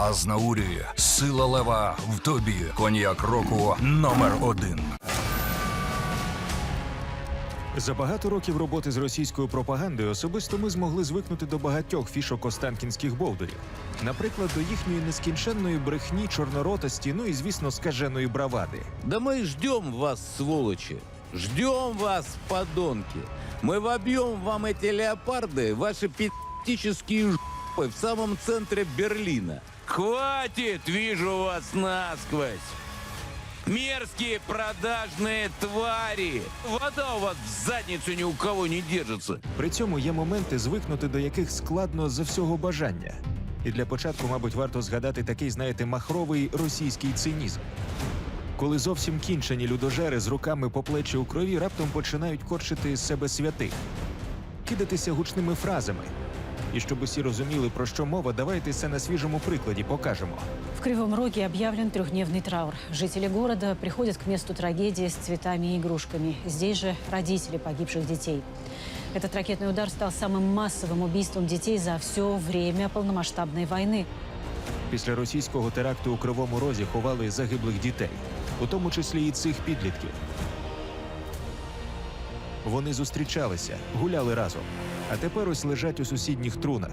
Азнаурі, сила лева в тобі. Коньяк року номер один. За багато років роботи з російською пропагандою особисто ми змогли звикнути до багатьох фішок останкінських бовдурів. Наприклад, до їхньої нескінченної брехні, чорноротості, ну і звісно, скаженої бравади. Да мы ждем вас, сволочи. Ждем вас, подонки. Мы вобьем вам эти леопарды, ваши пи***тические жопы в самом центре Берлина. Хватит, вижу вас насквозь. Мерзкие продажные твари. Вода у вас в задницу ни у кого не держится. При цьому є моменти, звикнути до яких складно за всього бажання. І для початку, мабуть, варто згадати такий, знаєте, махровий російський цинізм. Коли зовсім кінчені людожери з руками по плечі у крові раптом починають корчити з себе святих, кидатися гучними фразами. І щоб усі розуміли, про що мова, давайте це на свіжому прикладі покажемо. В Кривом Роге объявлен трехдневный траур. Жители города приходят к месту трагедии с цветами и игрушками. Здесь же родители погибших детей. Этот ракетный удар стал самым массовым убийством детей за все время полномасштабной войны. Після російського теракту у Кривому Розі ховали загиблих дітей, у тому числі і цих підлітків. Вони зустрічалися, гуляли разом, а тепер ось лежать у сусідніх трунах.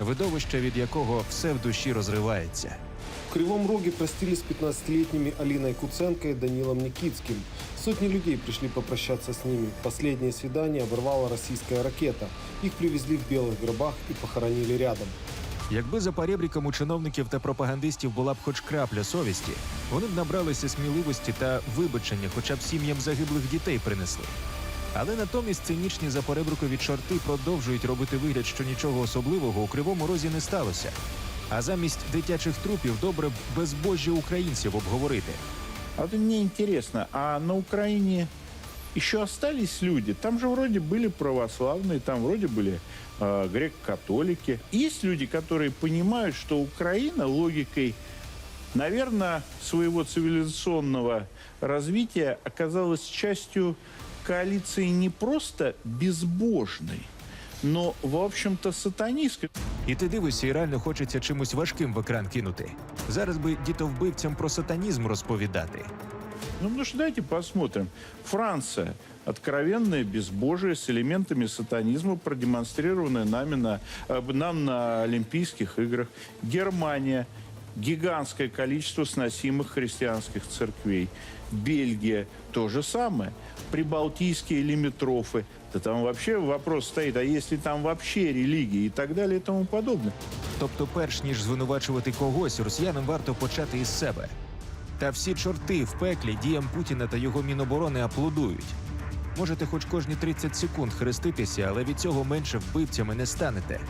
Видовище, від якого все в душі розривається. В Кривом Роге простились с 15-летними Алиной Куценко и Данилом Никитским. Сотни людей пришли попрощаться с ними. Последнее свидание оборвала российская ракета. Их привезли в белых гробах и похоронили рядом. Якби за парєбріком у чиновників та пропагандистів була б хоч крапля совісті, вони б набралися сміливості та вибачення, хоча б сім'ям загиблих дітей принесли. Але натомість цинічні запоребрикові чорти продовжують робити вигляд, що нічого особливого у кривому розі не сталося. А замість дитячих трупів добре б безбожжя українців обговорити. А вот мне интересно, а на Украине еще остались люди? Там же вроде были православные, там вроде были э, греко-католики. Есть люди, которые понимают, что Украина логикой, наверное, своего цивилизационного развития оказалась частью коалиции не просто безбожной, но, в общем-то, сатанистской. І ти дивишся, і реально хочеться чимось важким в екран кинути. Зараз би дітовбивцям про сатанізм розповідати. Ну, потому что давайте посмотрим. Франция. Откровенное безбожие с элементами сатанизма, продемонстрированное нами на, э, нам на Олимпийских играх. Германия. Гигантское количество сносимых христианских церквей. Бельгия. То же самое. Прибалтийские лимитрофы. Да там вообще вопрос стоит, а если там вообще религии и так далее и тому подобное. Тобто, перш ніж звинувачувати когось, росіянам варто почати із себе. Та всі чорти в пеклі діям Путіна та його міноборони аплодують. Можете хоч кожні 30 секунд хреститися, але від цього менше вбивцями не станете.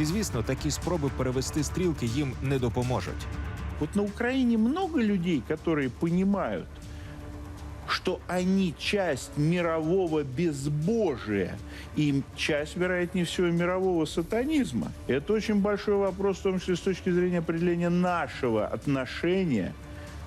І звісно, такі спроби перевести стрілки їм не допоможуть. Вот на Украине много людей, которые понимают, что они часть мирового безбожия и часть, вероятнее всего, мирового сатанизма. И это очень большой вопрос, в том числе с точки зрения определения нашего отношения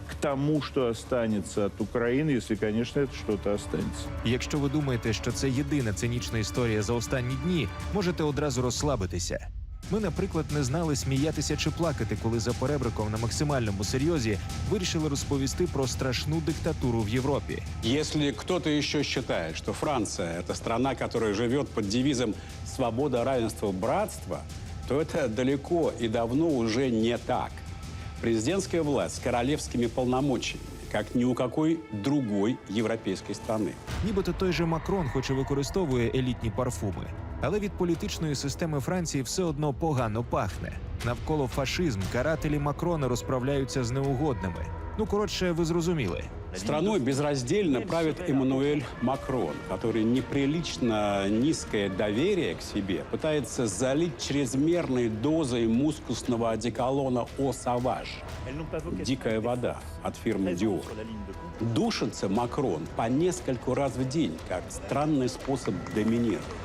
к тому, что останется от Украины, если, конечно, это что-то останется. І Якщо ви думаєте, що це єдина цинічна історія за останні дні, можете одразу розслабитися. Ми, наприклад, не знали сміятися чи плакати, коли за перебриком на максимальному серйозі вирішили розповісти про страшну диктатуру в Європі. Если кто-то еще считает, что Франция – это страна, которая живет под девизом «свобода, равенство, братство», то это далеко и давно уже не так. Президентская власть с королевскими полномочиями, как ни у какой другой европейской страны. Нібито той же Макрон, хоч і використовує елітні парфуми, але від політичної системи Франції все одно погано пахне. Навколо фашизм карателі Макрона розправляються з неугодними. Ну коротше, ви зрозуміли. Страной безраздельно правит Эммануэль Макрон, который неприлично низкое доверие к себе пытается залить чрезмерной дозой мускусного одеколона «О Саваж» – «Дикая вода» от фирмы Dior. Душится Макрон по нескольку раз в день, как странный способ доминировать.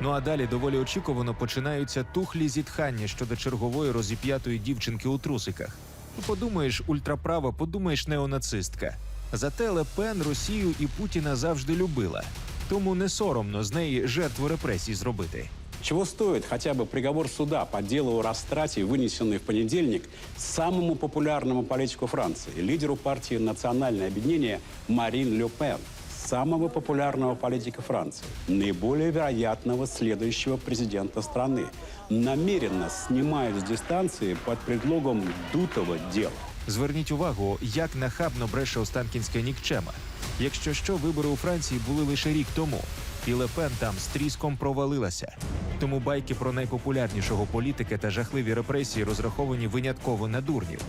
Ну а далі доволі очікувано починаються тухлі зітхання щодо чергової розіп'ятої дівчинки у трусиках. Ну, подумаєш, ультраправа, подумаєш, неонацистка. Зате Ле Пен Росію і Путіна завжди любила. Тому не соромно з неї жертву репресій зробити. Чего стоит хотя бы приговор суда по делу о растрате, вынесенный в понедельник самому популярному политику Франции, лидеру партии «Национальное объединение» Марин Ле Пен, самого популярного политика Франции, наиболее вероятного следующего президента страны, намеренно снимают с дистанции под предлогом дутого дела. Зверніть увагу, як нахабно бреше Останкінська нікчема. Якщо що, вибори у Франції були лише рік тому, і Лепен там з тріском провалилася. Тому байки про найпопулярнішого політика та жахливі репресії розраховані винятково на дурнів.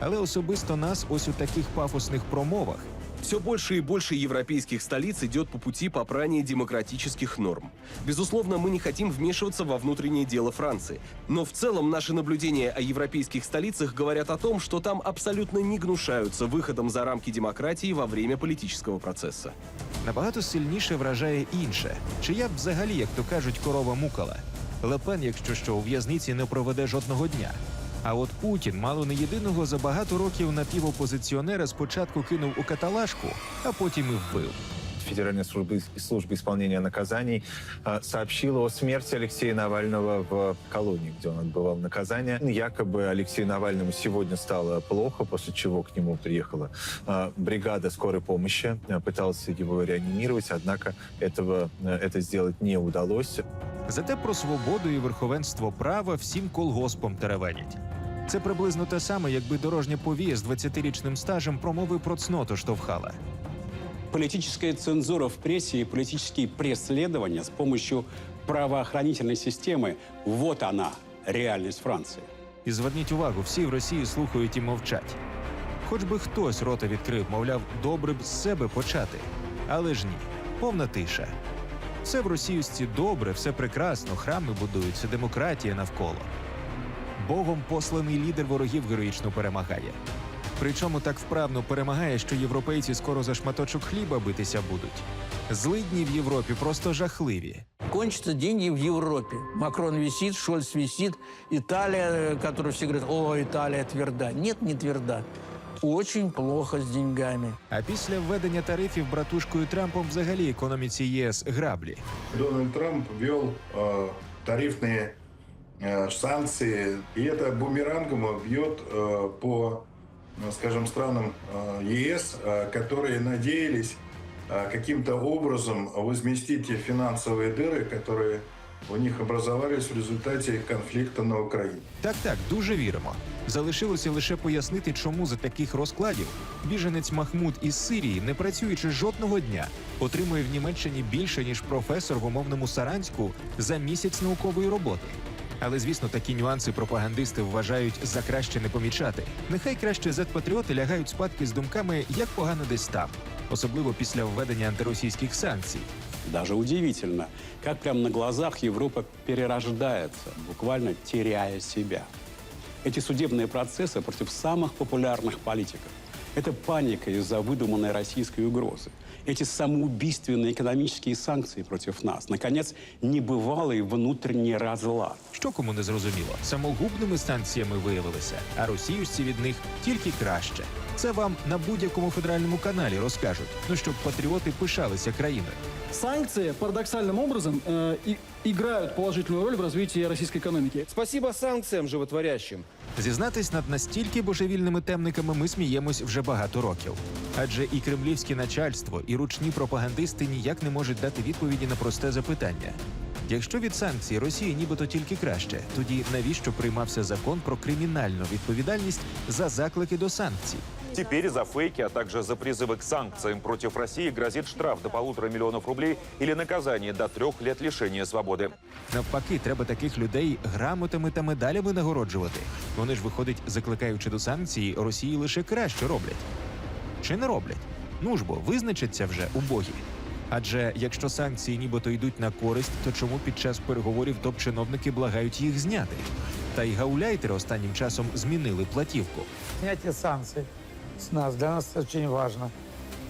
Але особисто нас ось у таких пафосних промовах Все больше и больше европейских столиц идет по пути попрания демократических норм. Безусловно, мы не хотим вмешиваться во внутреннее дело Франции. Но в целом наши наблюдения о европейских столицах говорят о том, что там абсолютно не гнушаются выходом за рамки демократии во время политического процесса. набагато сильніше вражає інше, чия б взагалі, як то кажуть, корова мукала. Лепен, якщо що, у в'язниці не проведе жодного дня. А от Путін мало не єдиного за багато років напівопозиціонера спочатку кинув у каталажку, а потім і вбив. Федеральной службы, службы исполнения наказаний а, сообщила о смерти Алексея Навального в колонии, где он отбывал наказание. Якобы Алексею Навальному сегодня стало плохо, после чего к нему приехала а, бригада скорой помощи, а, пыталась его реанимировать, однако этого, а, это сделать не удалось. Зате про свободу і верховенство права всім колгоспом теревенять. Це приблизно те саме, якби дорожня повія з 20-річним стажем промови про цноту штовхала. Политическая цензура в прессе и политические преследования с помощью правоохранительной системы – вот она, реальность Франции. І зверніть увагу, всі в Росії слухають і мовчать. Хоч би хтось рота відкрив, мовляв, добре б з себе почати. Але ж ні, повна тиша. Все в російські добре, все прекрасно, храми будуються, демократія навколо. Богом посланий лідер ворогів героїчно перемагає. Причому так вправно перемагає, що європейці скоро за шматочок хліба битися будуть. Злидні в Європі просто жахливі. Кончатся деньги в Европе. Макрон висит, Шольц висит. Италия, э, которую все говорят, о, Италия тверда. Нет, не тверда. Очень плохо с деньгами. А після введення тарифів братушкою Трампом взагалі економіці ЄС граблі. Дональд Трамп ввел э, тарифные э, санкции, и это бумерангом бьет э, по, э, скажем, странам э, ЕС, э, которые надеялись э, каким-то образом возместить те финансовые дыры, которые у них образовались в результате конфликта на Украине. Так, так, дуже віримо. Залишилося лише пояснити, чому за таких розкладів біженець Махмуд із Сирії, не працюючи жодного дня, отримує в Німеччині більше ніж професор в умовному Саранську за місяць наукової роботи. Але звісно, такі нюанси пропагандисти вважають за краще не помічати. Нехай краще зет-патріоти лягають спадки з думками, як погано десь там, особливо після введення антиросійських санкцій. Даже удивительно, как прямо на глазах Европа перерождается, буквально теряя себя. Эти судебные процессы против самых популярных политиков. Это паника из-за выдуманной российской угрозы. Эти самоубийственные экономические санкции против нас. Наконец, небывалый внутренний разлад. Що кому не зрозуміло, самогубними санкціями виявилися, а росіюшці від них тільки краще. Це вам на будь-якому федеральному каналі розкажуть. Ну щоб патріоти пишалися країною. Санкции парадоксальным образом э, и- играют положительную роль в развитии российской экономики. Спасибо санкциям животворящим. Зізнатись над настільки божевільними темниками ми сміємось вже багато років. Адже і кремлівське начальство, і ручні пропагандисти ніяк не можуть дати відповіді на просте запитання. Якщо від санкцій Росії нібито тільки краще, тоді навіщо приймався закон про кримінальну відповідальність за заклики до санкцій? Теперь за фейки, а также за призывы к санкциям против России грозит штраф до полутора миллионов рублей или наказание до трех лет лишения свободы. Навпаки, треба таких людей грамотами та медалями нагороджувати. Вони ж, виходить, закликаючи до санкцій, Росії лише краще роблять. Чи не роблять? Ну ж бо, визначаться вже убогі. Адже якщо санкції нібито йдуть на користь, то чому під час переговорів топ-чиновники благають їх зняти? Та й гауляйтери останнім часом змінили платівку. Снятие санкций с нас для нас это очень важно.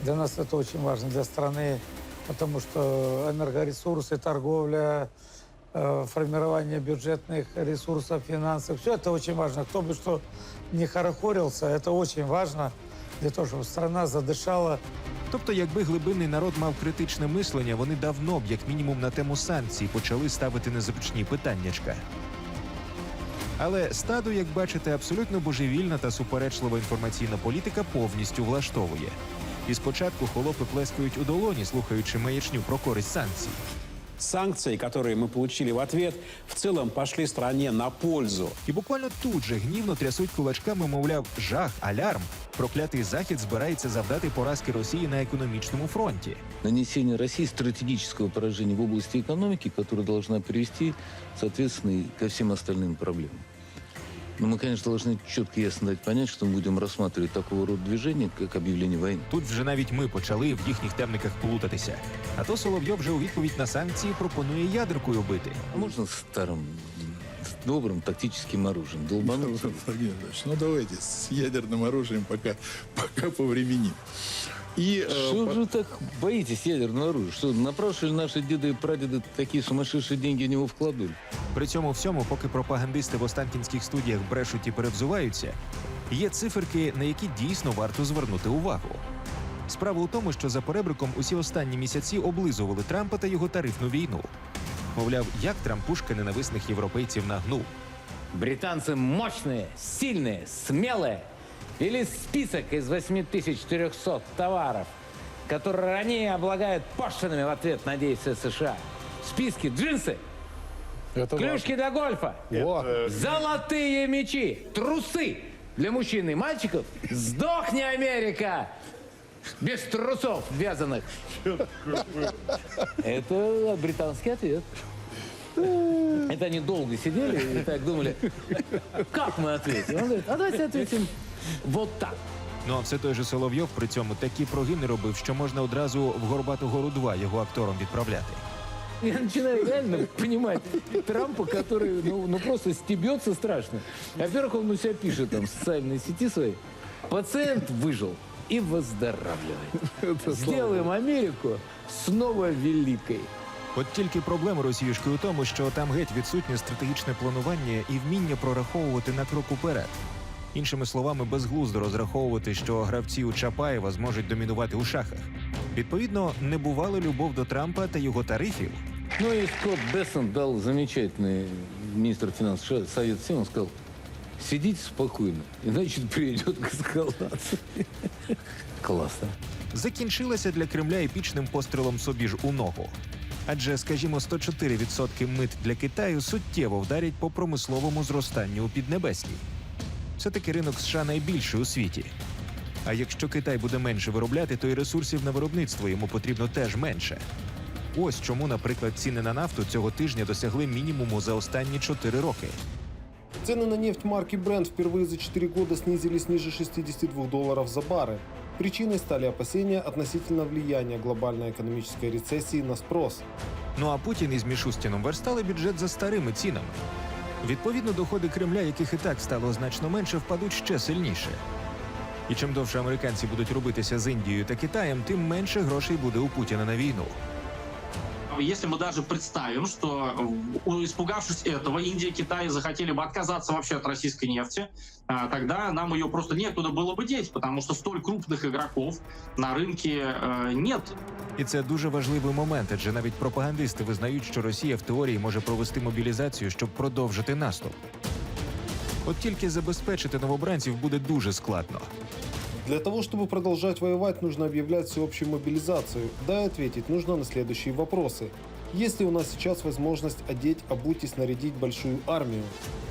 Для нас это очень важно, для страны, потому что энергоресурсы, торговля, э, формирование бюджетных ресурсов, финансов, все это очень важно. Кто бы что не хорохорился, это очень важно для того, чтобы страна задышала Тобто, якби глибинний народ мав критичне мислення, вони давно б, як мінімум, на тему санкцій почали ставити незручні питаннячка. Але стаду, як бачите, абсолютно божевільна та суперечлива інформаційна політика повністю влаштовує. І спочатку холопи плескають у долоні, слухаючи маячню про користь санкцій. Санкции, которые мы получили в ответ, в целом пошли стране на пользу. І буквально тут же гнівно трясуть кулачками, мовляв, жах, алярм. Проклятий захід збирається завдати поразки Росії на економічному фронті. Нанесение России стратегического поражения в области экономики, которое должна привести, соответственно, и ко всем остальным проблемам. Но мы, конечно, должны четко и ясно дать понять, что мы будем рассматривать такого рода движения, как объявление войны. Тут вже навіть ми почали в їхніх темниках плутатися. А то Соловйов вже у відповідь на санкції пропонує ядеркою бити. А можно старым, с добрым тактическим оружием долбануть? Владимир Владимирович, ну давайте с ядерным оружием пока, пока повременим. И э, Что по- же вы так боитесь ядерного оружия? Что, напрашивали наши деды и прадеды такие сумасшедшие деньги в него вкладывали? При цьому всьому, поки пропагандисти в останкінських студіях брешуть і перевзуваються, є циферки, на які дійсно варто звернути увагу. Справа у тому, що за перебриком усі останні місяці облизували Трампа та його тарифну війну. Мовляв, як Трамп пушка ненависних європейців нагнув. Британцы мощные, сильные, смелые. Или список из 8400 товаров, которые они облагают пошлинами в ответ на действия США. Списки джинсы, клюшки для гольфа, золотые мечи, трусы для мужчин и мальчиков. Сдохни, Америка! Без трусов вязаных. Это британский ответ. Это они долго сидели и так думали, как мы ответим? Он говорит, а давайте ответим вот так. Ну а все той же Соловйов при цьому такі прогини робив, що можна одразу в Горбату гору 2 його актором відправляти. Я начинаю реально понимать Трампа, который ну, ну просто стебется страшно. Во-первых, он у себя пишет там в социальной сети своей, пациент выжил и выздоравливает. Сделаем Америку снова великой. От тільки проблема росіюшки у тому, що там геть відсутнє стратегічне планування і вміння прораховувати на крок уперед. Іншими словами, безглуздо розраховувати, що гравці у Чапаєва зможуть домінувати у шахах. Відповідно, не бувала любов до Трампа та його тарифів. Ну и Скотт Бессон дал замечательный министр финансов совет всем, он сказал, сидите спокойно, иначе приведет к эскалации. Классно. закінчилася для Кремля епічним пострілом собі ж у ногу. Адже, скажімо, 104% мит для Китаю суттєво вдарять по промисловому зростанню у Піднебесній Все-таки ринок США найбільший у світі. А якщо Китай буде менше виробляти, то і ресурсів на виробництво йому потрібно теж менше. Ось чому, наприклад, ціни на нафту цього тижня досягли мінімуму за останні 4 роки. Цены на нефть марки Brent впервые за 4 года снизились ниже 62 долларов за баррель. Причиной стали опасения относительно влияния глобальной экономической рецессии на спрос. Ну а Путін із Мішустіном верстали бюджет за старими цінами. Відповідно, доходи Кремля, яких і так стало значно менше, впадуть ще сильніше. І чим довше американці будуть робитися з Індією та Китаєм, тим менше грошей буде у Путіна на війну Если мы даже представим, что, э, испугавшись этого, Индия и Китай захотели бы отказаться вообще от российской нефти, а, тогда нам ее просто некуда было бы деть, потому что столь крупных игроков на рынке э, нет. І це дуже важливий момент, адже навіть пропагандисти визнають, що Росія в теорії може провести мобілізацію, щоб продовжити наступ. От тільки забезпечити новобранців буде дуже складно. Для того, чтобы продолжать воевать, нужно объявлять всеобщую мобилизацию. Да и ответить нужно на следующие вопросы. Есть ли у нас сейчас возможность одеть, обуть и снарядить большую армию?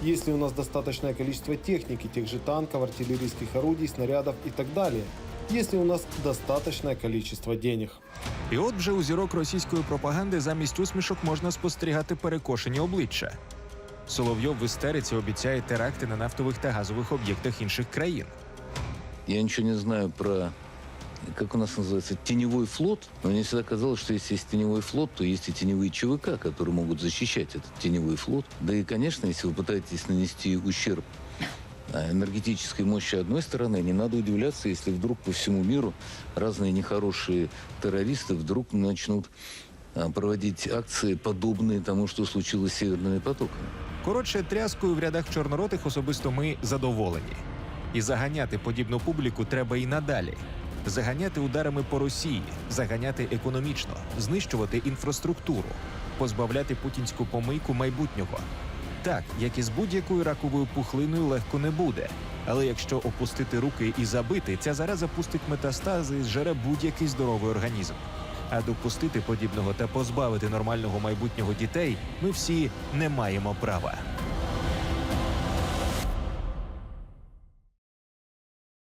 Есть ли у нас достаточное количество техники, тех же танков, артиллерийских орудий, снарядов и так далее? Есть ли у нас достаточное количество денег? І от вже у зірок російської пропаганди замість усмішок можна спостерігати перекошені обличчя. Соловйов в істериці обіцяє теракти на нафтових та газових об'єктах інших країн. Я ничего не знаю про, как у нас называется, теневой флот. Но мне всегда казалось, что если есть теневой флот, то есть и теневые ЧВК, которые могут защищать этот теневой флот. Да и, конечно, если вы пытаетесь нанести ущерб а, энергетической мощи одной стороны, не надо удивляться, если вдруг по всему миру разные нехорошие террористы вдруг начнут а, проводить акции, подобные тому, что случилось с Северными потоками. Коротше, тряскою в рядах чорноротих особисто ми задоволені. І заганяти подібну публіку треба і надалі. заганяти ударами по Росії, заганяти економічно, знищувати інфраструктуру, позбавляти путінську помийку майбутнього. Так, як і з будь-якою раковою пухлиною легко не буде. Але якщо опустити руки і забити, ця зараза пустить метастази і зжере будь-який здоровий організм. А допустити подібного та позбавити нормального майбутнього дітей ми всі не маємо права.